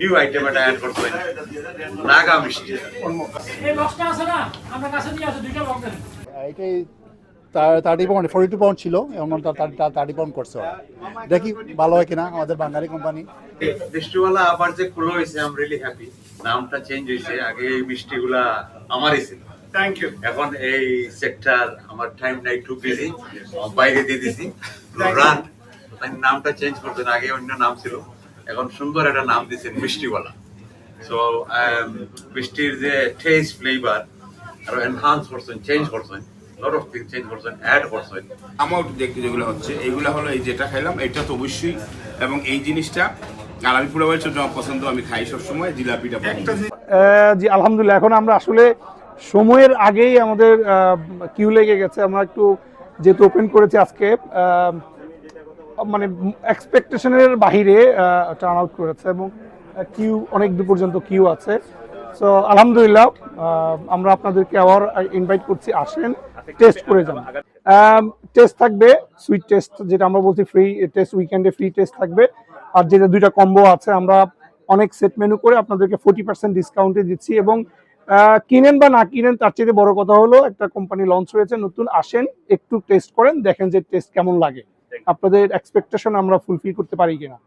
New item এটা add করতে করছেন নাগা মিষ্টি। এই বক্সটা আছে না? আমার কাছে দিয়ে আছে দুইটা বক্স দেন। এটাই থার্টি পাউন্ড ফোর্টি পাউন্ড ছিল এবং থার্টি পাউন্ড করছে দেখি ভালো হয় কিনা আমাদের বাঙালি কোম্পানি মিষ্টিওয়ালা আবার যে খুলো হয়েছে আম রিয়েলি হ্যাপি নামটা চেঞ্জ হয়েছে আগে এই মিষ্টিগুলা আমারই ছিল। থ্যাংক ইউ এখন এই সেক্টর আমার টাইম নাই টু বিজি বাইরে দিয়ে দিছি। রান নামটা চেঞ্জ করছেন আগে অন্য নাম ছিল। এখন সুন্দর একটা নাম দিয়েছেন মিষ্টিওয়ালা। সো মিষ্টির যে টেস্ট ফ্লেভার আরও এনহান্স করছেন চেঞ্জ করছেন লট অফ থিং চেঞ্জ করছেন অ্যাড করছেন। আমার দেখতে যেগুলো হচ্ছে এইগুলো হলো এই যেটা খাইলাম এটা তো অবশ্যই এবং এই জিনিসটা আর আমি পুরো পছন্দ আমি খাই সবসময় জিলাপিটা আহ, জি আলহামদুলিল্লাহ এখন আমরা আসলে সময়ের আগেই আমাদের কিউ লেগে গেছে আমরা একটু যেহেতু ওপেন করেছি আজকে আহ, মানে এক্সপেকটেশনের বাহিরে টার্ন আউট করেছে এবং কিউ অনেক দূর পর্যন্ত কিউ আছে। সো আলহামদুলিল্লাহ আমরা আপনাদেরকে আবার ইনভাইট করছি, আসেন টেস্ট করে যান। টেস্ট থাকবে সুইট টেস্ট যেটা আমরা বলছি ফ্রি টেস্ট উইকেন্ডে ফ্রি টেস্ট থাকবে। আর যেটা দুইটা কম্বো আছে, আমরা অনেক সেট মেনু করে আপনাদেরকে ফোর্টি পার্সেন্ট ডিসকাউন্টে দিচ্ছি এবং কিনেন বা না কিনেন, তার চেয়ে বড় কথা হলো, একটা কোম্পানি লঞ্চ হয়েছে, নতুন, আসেন, একটু টেস্ট করেন, দেখেন যে টেস্ট কেমন লাগে। আপনাদের এক্সপেকটেশন আমরা ফুলফিল করতে পারি কিনা।